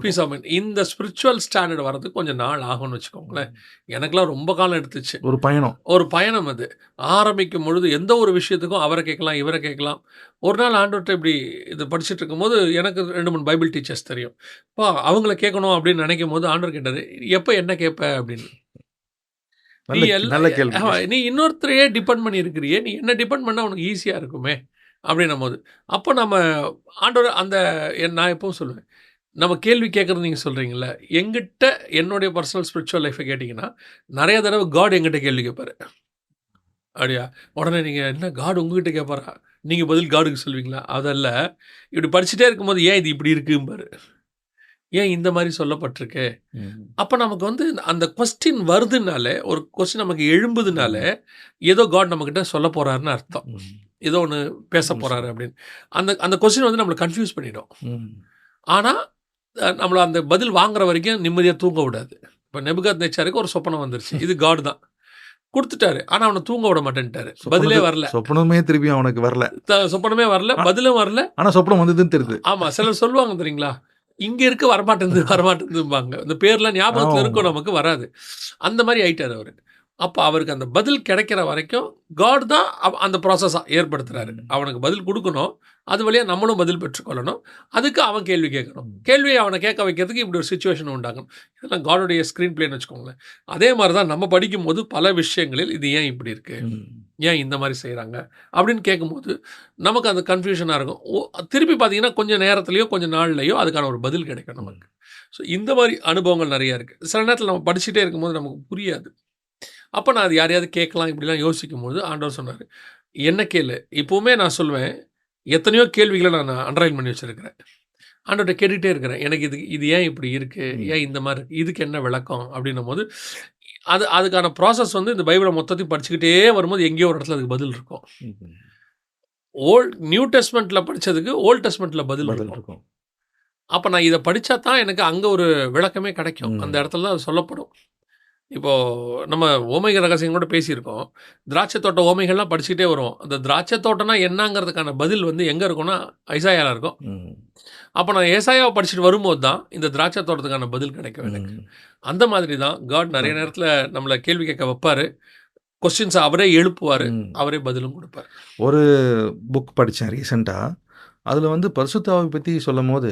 Piece of mind இந்த spiritual standard வரதுக்கு கொஞ்சம் நாள் ஆகும்னு வச்சுக்கோங்களேன். எனக்கெல்லாம் ரொம்ப காலம் எடுத்துச்சு. ஒரு பயணம். ஒரு பயணம் அது. ஆரம்பிக்கும் பொழுது எந்த ஒரு விஷயத்துக்கும் அவரை கேட்கலாம் இவரை கேட்கலாம். ஒரு நாள் ஆண்டவர்கிட்ட இப்படி இது படிச்சுட்டு இருக்கும்போது எனக்கு ரெண்டு மூணு பைபிள் டீச்சர்ஸ் தெரியும். பா அவங்கள கேட்கணும் அப்படின்னு நினைக்கும் போது ஆண்டவர் கேட்டாரு எப்போ என்ன கேட்ப? அப்படின்னு. நீ இன்னொருத்தரையே டிபெண்ட் பண்ணி இருக்கிறியே நீ என்ன டிபெண்ட் பண்ணால் உனக்கு ஈஸியாக இருக்குமே. அப்படின்னும் போது அப்போ நம்ம ஆண்டவர் அந்த நான் எப்பவும் சொல்லுவேன் நம்ம கேள்வி கேட்குறது நீங்கள் சொல்கிறீங்கள எங்கிட்ட என்னுடைய பர்சனல் ஸ்பிரிச்சுவல் லைஃப்பை கேட்டிங்கன்னா நிறைய தடவை காட் எங்கிட்ட கேள்வி கேட்பாரு. அப்படியா? உடனே நீங்கள் என்ன காட் உங்ககிட்ட கேட்பாரா? நீங்கள் பதில் காடுக்கு சொல்வீங்களா அதல்ல இப்படி படிச்சுட்டே இருக்கும்போது ஏன் இது இப்படி இருக்கும்பாரு? ஏன் இந்த மாதிரி சொல்லப்பட்டிருக்கு. அப்போ நமக்கு வந்து அந்த கொஸ்டின் வருதுனாலே ஒரு கொஸ்டின் நமக்கு எழும்புதுனால ஏதோ காட் நம்மக்கிட்ட சொல்ல போகிறாருன்னு அர்த்தம். ஏதோ ஒன்று பேச போகிறாரு அப்படின்னு. அந்த அந்த கொஸ்டின் வந்து நம்மளை கன்ஃபியூஸ் பண்ணிடும். ஆனால் நம்மளை அந்த பதில் வாங்குற வரைக்கும் நிம்மதியாக தூங்க விடாது. இப்போ நெபுகாத் நேச்சாருக்கு ஒரு சொப்பனம் வந்துருச்சு. இது காட் தான். கொடுத்துட்டாரு. ஆனால் அவனை தூங்க விட மாட்டேன்ட்டாரு. பதிலே வரல. சொப்பனமே திருப்பி அவனுக்கு வரல. சொப்பனமே வரல. பதிலும் வரல. ஆனா சொப்பனம் வந்ததுன்னு தெரியுது. ஆமாம் சிலர் சொல்லுவாங்க தெரியுங்களா? இங்கே இருக்க வரமாட்டேங்குது வரமாட்டேங்குதும்பாங்க இந்த பேர்லாம் ஞாபகத்தில். இருக்கும் நமக்கு வராது. அந்த மாதிரி ஆயிட்டார் அவர். அப்போ அவருக்கு அந்த பதில் கிடைக்கிற வரைக்கும் காட் தான் அந்த ப்ராசஸாக ஏற்படுத்துறாரு. அவனுக்கு பதில் கொடுக்கணும். அது வழியாக நம்மளும் பதில் பெற்றுக்கொள்ளணும். அதுக்கு அவன் கேள்வி கேட்கணும். கேள்வியை அவனை கேட்க வைக்கிறதுக்கு இப்படி ஒரு சுச்சுவேஷன் உண்டாகணும் இதெல்லாம் காடோடைய ஸ்க்ரீன் பிளேன்னு வச்சுக்கோங்களேன். அதே மாதிரி தான் நம்ம படிக்கும்போது பல விஷயங்களில் இது ஏன் இப்படி இருக்கு? ம். ஏன் இந்த மாதிரி செய்கிறாங்க அப்படின்னு கேட்கும்போது நமக்கு அந்த கன்ஃபியூஷனாக இருக்கும். திருப்பி பார்த்தீங்கன்னா கொஞ்சம் நேரத்துலையோ கொஞ்சம் நாள்லையோ அதுக்கான ஒரு பதில் கிடைக்கும் நமக்கு. ஸோ இந்த மாதிரி அனுபவங்கள் நிறையா இருக்குது சில நேரத்தில் நம்ம படிச்சுட்டே இருக்கும்போது நமக்கு புரியாது. அப்போ நான் அது யாரையாவது கேட்கலாம் இப்படிலாம் யோசிக்கும் போது ஆண்டவர் சொன்னார் என்ன கேளு? இப்போவுமே நான் சொல்லுவேன் எத்தனையோ கேள்விகளை நான் அண்டர்லைன் பண்ணி வச்சுருக்கிறேன். ஆண்டவர்கிட்ட கேட்டுகிட்டே இருக்கிறேன். எனக்கு இது இது ஏன் இப்படி இருக்குது. ஏன் இந்த மாதிரி இருக்கு? இதுக்கு என்ன விளக்கம்? அப்படின்னும் போது அது அதுக்கான ப்ராசஸ் வந்து இந்த பைபிளை மொத்தத்தையும் படிச்சுக்கிட்டே வரும்போது எங்கேயோ ஒரு இடத்துல அதுக்கு பதில் இருக்கும். ஓல்ட் நியூ டெஸ்ட்மெண்ட்டில் படித்ததுக்கு ஓல்ட் டெஸ்ட்மெண்ட்டில் பதில் பதில் இருக்கும். அப்போ நான் இதை படித்தா தான் எனக்கு அங்கே ஒரு விளக்கமே கிடைக்கும். அந்த இடத்துல தான் அது சொல்லப்படும். இப்போது நம்ம ஓமைக ரகசியம் கூட பேசியிருக்கோம். திராட்சை தோட்ட ஓமைகள்லாம் படிச்சுக்கிட்டே வருவோம். அந்த திராட்சை தோட்டம்னா என்னங்கிறதுக்கான பதில் வந்து எங்கே இருக்கும்னா ஐசாயால இருக்கும். அப்போ நான் ஏசாயாவை படிச்சுட்டு வரும்போது தான் இந்த திராட்சை தோட்டத்துக்கான பதில் கிடைக்கும் எனக்கு. அந்த மாதிரி தான் காட் நிறைய நேரத்தில் நம்மளை கேள்வி கேட்க வைப்பார். கொஸ்டின்ஸை அவரே எழுப்புவார். அவரே பதிலும் கொடுப்பார். ஒரு புக் படித்தேன் ரீசெண்டாக அதில் வந்து பரிசுத்தாவை பற்றி சொல்லும் போது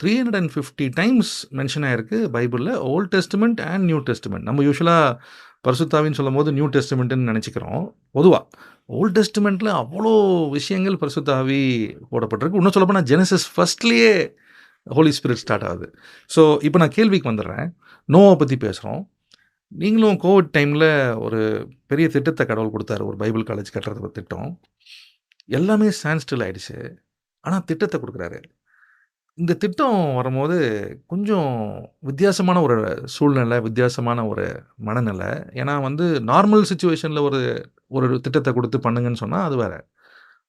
three hundred and fifty times mention ஆயிருக்கு பைபிளில் old testament and new testament நம்ம யூஸ்வலாக பரிசுத்தாவின்னு சொல்லும் போது நியூ டெஸ்டிமெண்ட்டுன்னு நினச்சிக்கிறோம். பொதுவாக ஓல்ட் டெஸ்டிமெண்ட்டில் அவ்வளோ விஷயங்கள் பரிசுத்தாவி போடப்பட்டிருக்கு. இன்னும் சொல்லப்போனால் ஜெனசிஸ் ஃபஸ்ட்லேயே ஹோலி ஸ்பிரிட் ஸ்டார்ட் ஆகுது. ஸோ இப்போ நான் கேள்விக்கு வந்துடுறேன். நோவை பற்றி பேசுகிறோம் நீங்களும் கோவிட் டைமில் ஒரு பெரிய திட்டத்தை கடவுள் கொடுத்தாரு. ஒரு பைபிள் காலேஜ் கட்டுறது ஒரு திட்டம் எல்லாமே ஸ்டாண்ட் ஸ்டில் ஆகிடுச்சு ஆனால் திட்டத்தை கொடுக்குறாரு. இந்த திட்டம் வரும்போது கொஞ்சம் வித்தியாசமான ஒரு சூழ்நிலை வித்தியாசமான ஒரு மனநிலை. ஏன்னா வந்து நார்மல் சுச்சுவேஷனில் ஒரு ஒரு திட்டத்தை கொடுத்து பண்ணுங்கன்னு சொன்னால் அது வேறு.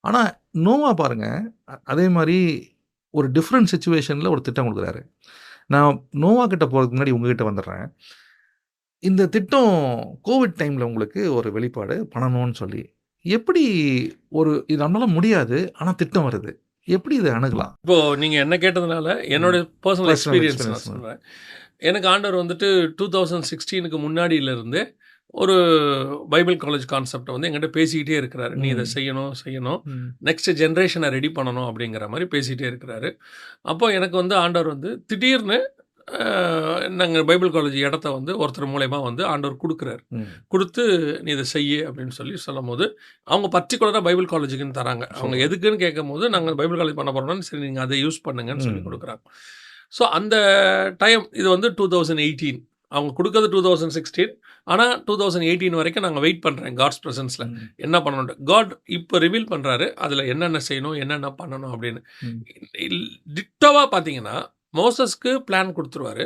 ஆனால் நோவா பாருங்கள் அதே மாதிரி ஒரு டிஃப்ரெண்ட் சுச்சுவேஷனில் ஒரு திட்டம் கொடுக்குறாரு. நான் நோவா கிட்ட போகிறதுக்கு முன்னாடி உங்ககிட்ட வந்துடுறேன். இந்த திட்டம் கோவிட் டைமில் உங்களுக்கு ஒரு வெளிப்பாடு பண்ணணும்னு சொல்லி. எப்படி ஒரு இது நம்மளால் முடியாது ஆனால் திட்டம் வருது. எப்படி இதை அணுகலாம்? இப்போ நீங்க என்ன கேட்டதுனால என்னோட பர்சனல் எக்ஸ்பீரியன்ஸ் நான். சொல்றேன். எனக்கு ஆண்டவர் வந்துட்டு டூ தௌசண்ட் சிக்ஸ்டீனுக்கு முன்னாடியிலிருந்து ஒரு பைபிள் காலேஜ் கான்செப்டை வந்து எங்கிட்ட பேசிக்கிட்டே இருக்கிறாரு. நீ இதை. செய்யணும் செய்யணும். நெக்ஸ்ட் ஜென்ரேஷனை ரெடி பண்ணணும் அப்படிங்கிற மாதிரி பேசிகிட்டே இருக்கிறாரு. அப்போ எனக்கு வந்து ஆண்டவர் வந்து திடீர்னு நாங்கள் பைபிள் காலேஜ் இடத்த வந்து ஒருத்தர் மூலயமா வந்து ஆண்டவர் கொடுக்குறாரு. கொடுத்து நீ இதை செய்ய அப்படின்னு சொல்லி சொல்லும் போது அவங்க பர்டிகுலராக பைபிள் காலேஜுக்குன்னு தராங்க அவங்க. எதுக்குன்னு கேட்கும் போது நாங்கள் பைபிள் காலேஜ் பண்ண போகிறோம்னா சரி நீங்கள் அதை யூஸ் பண்ணுங்கன்னு சொல்லி. கொடுக்குறாங்க ஸோ அந்த டைம் இது வந்து டூ தௌசண்ட் எயிட்டீன் அவங்க கொடுக்கறது டூ தௌசண்ட் சிக்ஸ்டீன் ஆனால் டூ தௌசண்ட் எயிட்டீன் வரைக்கும் நாங்கள் வெயிட் பண்ணுறேன் காட்ஸ் ப்ரெசன்ஸில். என்ன பண்ணணும் காட் இப்போ ரிவீல் பண்ணுறாரு அதில் என்னென்ன செய்யணும் என்னென்ன பண்ணணும் அப்படின்னு. டிட்டோவாக பார்த்தீங்கன்னா மோசஸ்க்கு பிளான் கொடுத்துருவாரு.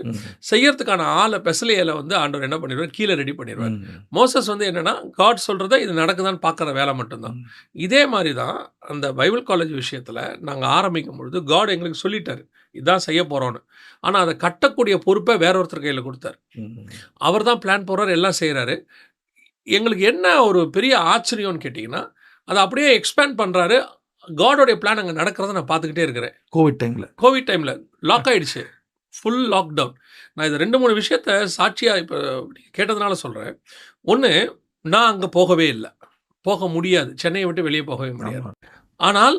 செய்யறதுக்கான ஆளை பெசலையில வந்து ஆண்டவர் என்ன பண்ணிடுவார்? கீழே ரெடி பண்ணிடுவார். மோசஸ் வந்து என்னன்னா காட் சொல்றத இது நடக்குதான்னு பார்க்குற வேலை மட்டும்தான். இதே மாதிரி தான் அந்த பைபிள் காலேஜ் விஷயத்தில் நாங்கள் ஆரம்பிக்கும் பொழுது காட் எங்களுக்கு சொல்லிட்டாரு. இதான் செய்ய போகிறோன்னு ஆனால் அதை கட்டக்கூடிய பொறுப்பை வேற ஒருத்தர் கையில் கொடுத்தாரு. அவர் தான் பிளான் போடுறாரு எல்லாம் செய்கிறாரு எங்களுக்கு என்ன ஒரு பெரிய ஆச்சரியம்னு கேட்டிங்கன்னா அதை அப்படியே எக்ஸ்பேண்ட் பண்ணுறாரு காடோடைய பிளான் அங்கே நடக்கிறத நான் பார்த்துக்கிட்டே இருக்கிறேன். கோவிட் டைம்ல கோவிட் டைமில் லாக் ஆயிடுச்சு. ஃபுல் லாக்டவுன் நான் இது ரெண்டு மூணு விஷயத்த சாட்சியாக இப்போ கேட்டதுனால சொல்கிறேன் ஒன்று நான் அங்கே போகவே இல்லை. போக முடியாது. சென்னையை விட்டு வெளியே போகவே முடியாது. ஆனால்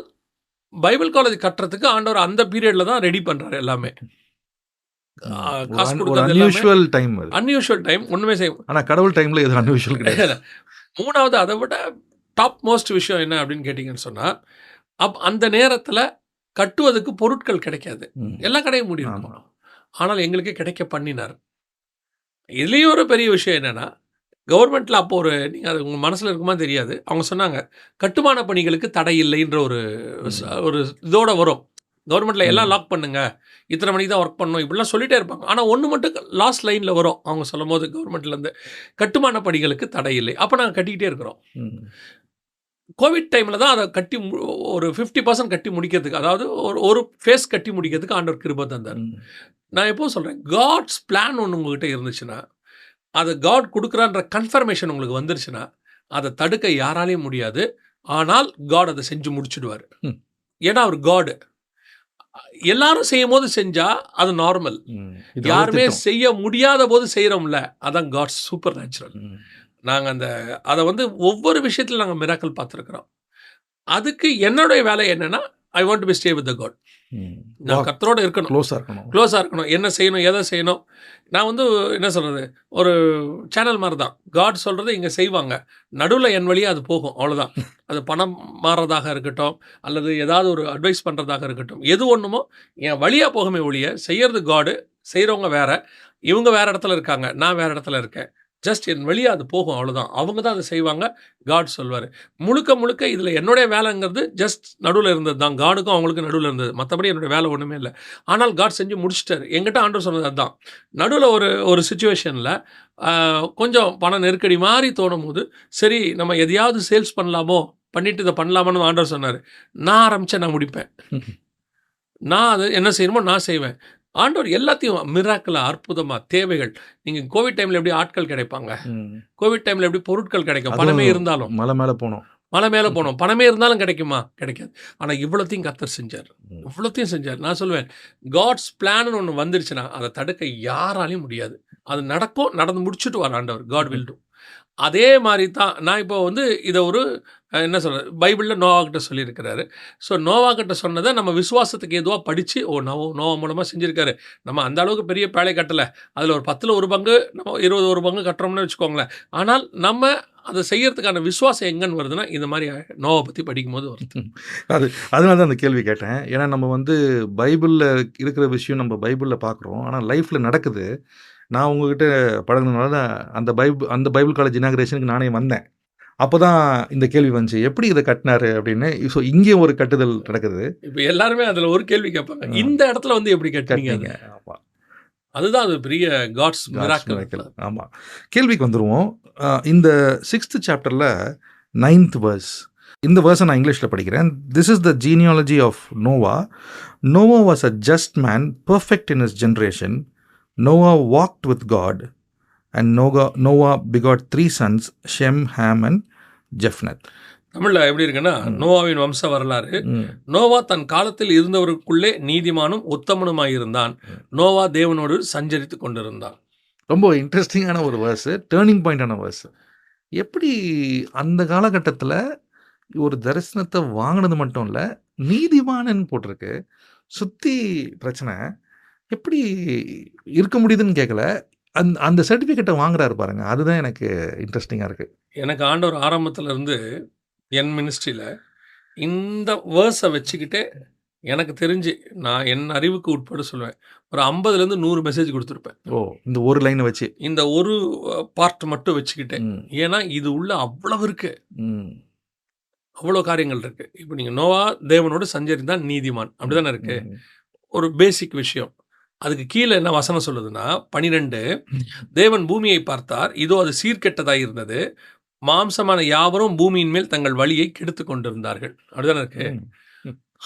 பைபிள் காலேஜ் கட்டுறதுக்கு ஆண்டவர் அந்த பீரியடில் தான் ரெடி பண்ணுறாரு எல்லாமே. காசு கொடுக்கறது டைம் அன்யூஷுவல் டைம் ஒன்றுமே செய்ய ஆனா கடவுள் டைம்ல எதுவும் அன்யூஷுவல் கிடையாது. மூணாவது அதை விட டாப் மோஸ்ட் விஷயம் என்ன அப்படின்னு கேட்டிங்கன்னு சொன்னால் அப் அந்த நேரத்தில் கட்டுவதற்கு பொருட்கள் கிடைக்காது. எல்லா கடையும் முடியும். ஆனால் எங்களுக்கு கிடைக்க பண்ணினார். இதுலேயும் ஒரு பெரிய விஷயம் என்னென்னா கவர்மெண்ட்டில் அப்போ ஒரு நீங்கள் அது உங்கள் மனசில் இருக்குமா தெரியாது. அவங்க சொன்னாங்க கட்டுமான பணிகளுக்கு தடை இல்லைன்ற ஒரு ஒரு இதோட வரும். கவர்மெண்ட்டில் எல்லாம். லாக் பண்ணுங்க. இத்தனை மணிக்கு தான் ஒர்க் பண்ணணும். இப்படிலாம் சொல்லிட்டே இருப்பாங்க. ஆனால் ஒன்று மட்டும் லாஸ்ட் லைனில் வரும். அவங்க சொல்லும் போது கவர்மெண்ட்லேருந்து கட்டுமான பணிகளுக்கு தடை இல்லை. அப்போ நாங்கள் கட்டிக்கிட்டே இருக்கிறோம். கோவிட் டைமில் தான் அதை கட்டி ஒரு ஃபிஃப்டி பர்சன்ட் கட்டி முடிக்கிறதுக்கு அதாவது ஒரு ஒரு ஃபேஸ் கட்டி முடிக்கிறதுக்கு ஆண்டவர் கிருபை தந்தார். நான் எப்போ சொல்கிறேன் காட்ஸ் பிளான் ஒன்று உங்ககிட்ட இருந்துச்சுன்னா அது காட் கொடுக்குறான்ற கன்ஃபர்மேஷன் உங்களுக்கு வந்துருச்சுன்னா அதை தடுக்க யாராலையும் முடியாது ஆனால் காட் அதை செஞ்சு முடிச்சிடுவார். ஏன்னா அவர் காடு எல்லாரும் செய்யும் போது செஞ்சா அது நார்மல் யாருமே. செய்ய முடியாத போது செய்கிறோம்ல அதான் காட் சூப்பர் நேச்சுரல். நாங்கள் அந்த அதை வந்து ஒவ்வொரு விஷயத்தில் நாங்கள் மிராக்கல் பார்த்துருக்குறோம். அதுக்கு என்னுடைய வேலை என்னன்னா I want to be stay with the God. நான் கத்தரோட இருக்கணும். க்ளோஸா இருக்கணும். க்ளோஸாக இருக்கணும். என்ன செய்யணும் எதை செய்யணும்? நான் வந்து என்ன சொல்கிறது ஒரு சேனல் மாதிரி தான் காட் சொல்கிறது இங்கே செய்வாங்க. நடுவில் என் வழியாக அது போகும். அவ்வளோதான் அது பணம் மாறுறதாக இருக்கட்டும் அல்லது ஏதாவது ஒரு அட்வைஸ் பண்ணுறதாக இருக்கட்டும். எது ஒன்றுமோ என் வழியாக போகமே ஒழிய செய்யறது காடு செய்கிறவங்க வேற. இவங்க வேற இடத்துல இருக்காங்க. நான் வேற இடத்துல இருக்கேன். ஜஸ்ட் என் வழியாக அது போகும் அவ்வளோதான் அவங்க தான் அதை செய்வாங்க. காட் சொல்வார். முழுக்க முழுக்க இதில் என்னுடைய வேலைங்கிறது ஜஸ்ட் நடுவில் இருந்தது தான். காடுக்கும் அவங்களுக்கும் நடுவில் இருந்தது. மற்றபடி என்னுடைய வேலை ஒன்றுமே இல்லை. ஆனால் காட் செஞ்சு முடிச்சிட்டாரு. எங்கிட்ட ஆண்டவர் சொன்னது அதுதான் நடுவில் ஒரு ஒரு சுச்சுவேஷனில் கொஞ்சம் பண நெருக்கடி மாதிரி தோணும் போது சரி நம்ம எதையாவது சேல்ஸ் பண்ணலாமோ பண்ணிட்டு இதை பண்ணலாமான்னு ஆண்டவர் சொன்னார். நான் ஆரம்பித்தேன் நான் முடிப்பேன். நான் அது என்ன செய்யணுமோ நான் செய்வேன். ஆண்டவர் எல்லாத்தையும் மிராக்கில் அற்புதமாக தேவைகள். நீங்கள் கோவிட் டைமில் எப்படி ஆட்கள் கிடைப்பாங்க. கோவிட் டைமில் எப்படி பொருட்கள் கிடைக்கும்? பணமே இருந்தாலும். மலை மேல போனோம். மலை மேலே போனோம். பணமே இருந்தாலும் கிடைக்குமா? கிடைக்காது. ஆனால் இவ்வளோத்தையும் கத்தர் செஞ்சார். இவ்வளோத்தையும் செஞ்சார். நான் சொல்லுவேன் காட்ஸ் பிளான்னு ஒன்று வந்துருச்சுன்னா அதை தடுக்க யாராலையும் முடியாது. அது நடக்கும் நடந்து முடிச்சுட்டு வர ஆண்டவர். காட் வில் டூ அதே மாதிரி தான் நான் இப்போ வந்து இதை ஒரு என்ன சொல்கிறது பைபிளில் நோவா சொல்லியிருக்கிறாரு. ஸோ நோவா சொன்னதை நம்ம விசுவாசத்துக்கு எதுவாக படித்து ஓ நோவா நோவா மூலமாக செஞ்சுருக்காரு. நம்ம அந்த அளவுக்கு பெரிய பேழை கட்டலை. அதில் ஒரு பத்தில் ஒரு பங்கு நம்ம இருபது ஒரு பங்கு கட்டுறோம்னு வச்சுக்கோங்களேன். ஆனால் நம்ம அதை செய்யறதுக்கான விசுவாசம் எங்கன்னு வருதுன்னா இந்த மாதிரி நோவை பற்றி படிக்கும்போது வருது. அது அதனால தான் அந்த கேள்வி கேட்டேன். ஏன்னா நம்ம வந்து பைபிளில் இருக்கிற விஷயம் நம்ம பைபிளில் பார்க்குறோம் ஆனால் லைஃப்பில் நடக்குது. நான் உங்ககிட்ட பழகுனதுனால தான் அந்த பைபிள் அந்த பைபிள் காலேஜ் இனாகிரேஷனுக்கு நானே வந்தேன். அப்போ தான் இந்த கேள்வி வந்துச்சு எப்படி இதை கட்டினாரு? அப்படின்னு. ஸோ இங்கேயும் ஒரு கட்டுதல் நடக்குது. இப்போ எல்லாருமே அதில் ஒரு கேள்வி கேட்பாங்க. இந்த இடத்துல வந்து எப்படி கட்டினீங்க ஆமாம் அதுதான் அது பெரிய காட்ஸ். மிராக்கல் ஆமாம் கேள்விக்கு வந்துடுவோம் இந்த சிக்ஸ்த் சாப்டரில் நைன்த் வேர்ஸ் இந்த வேர்ஸை நான் இங்கிலீஷில் படிக்கிறேன். This is the genealogy of Noah Noah was a just man perfect in is generation Noah walked with God and Noah Noah begot three sons Shem Ham and Japheth தமிழ்ல எப்படி இருக்குன்னா. நோவாவின் வம்ச வரலாறு நோவா தன் காலத்தில் இருந்தவருக்குள்ளே நீதிமானும் உத்தமனுமாயிருந்தான். ம். நோவா தேவனோடு சஞ்சரித்து கொண்டிருந்தான். ரொம்ப இன்ட்ரெஸ்டிங்கான ஒரு வேர்ஸு டேர்னிங் பாயிண்டான வேர்ஸ் எப்படி அந்த காலகட்டத்தில் ஒரு தரிசனத்தை வாங்கினது மட்டும் இல்லை நீதிமானன்னு போட்டிருக்கு சுற்றி பிரச்சனை எப்படி இருக்க முடியுதுன்னு கேட்கல அந்த அந்த சர்டிஃபிகேட்டை வாங்குறாரு பாருங்க. அதுதான் எனக்கு இன்ட்ரெஸ்டிங்காக இருக்குது எனக்கு ஆண்டவர் ஆரம்பத்துல இருந்து என் மினிஸ்ட்ரியில் இந்த வேர்ஸை வச்சுக்கிட்டே எனக்கு தெரிஞ்சு நான் என் அறிவுக்கு உட்பட சொல்லுவேன். ஒரு ஐம்பதுலேருந்து நூறு மெசேஜ் கொடுத்துருப்பேன். ஓ இந்த ஒரு லைனை வச்சு. இந்த ஒரு பார்ட் மட்டும் வச்சுக்கிட்டேன் ஏன்னா இது உள்ள அவ்வளவு இருக்கு. அவ்வளோ காரியங்கள் இருக்கு. இப்போ நீங்கள் நோவா தேவனோடு சஞ்சரிதான் நீதிமான். அப்படிதானே இருக்கு? ம், ஒரு பேசிக் விஷயம். அதுக்கு கீழே என்ன வசனம் சொல்லுதுன்னா பனிரெண்டு தேவன் பூமியை பார்த்தார் இதோ அது சீர்கெட்டதாய் இருந்தது. மாம்சமான யாவரும் பூமியின் மேல் தங்கள் வழியை கெடுத்து கொண்டிருந்தார்கள். அப்படிதானே இருக்கு.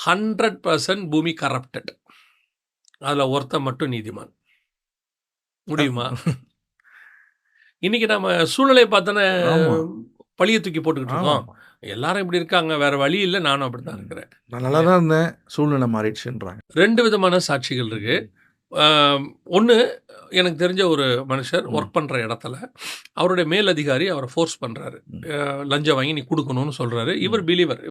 ஹண்ட்ரட் பர்சன்ட் பூமி கரப்டட் அதில் ஒருத்தன் மட்டும் நீதிமான். முடியுமா? இன்னைக்கு நம்ம சூழ்நிலையை பார்த்தோன்னே. பழிய தூக்கி போட்டுக்கிட்டு இருக்கோம். எல்லாரும் இப்படி இருக்காங்க வேற வழி இல்லை நானும் அப்படி தான் இருக்கிறேன். நான் நல்லா தான் இருந்தேன் சூழ்நிலை மாறிடுச்சுன்றாங்க. ரெண்டு விதமான சாட்சிகள் இருக்கு. ஒன்று எனக்கு தெரிஞ்ச ஒரு மனுஷர். ஒர்க் பண்ணுற இடத்துல அவருடைய மேல் அதிகாரி அவரை ஃபோர்ஸ் பண்ணுறாரு. லஞ்சம் வாங்கி நீ கொடுக்கணும்னு சொல்கிறாரு இவர் பிலீவர்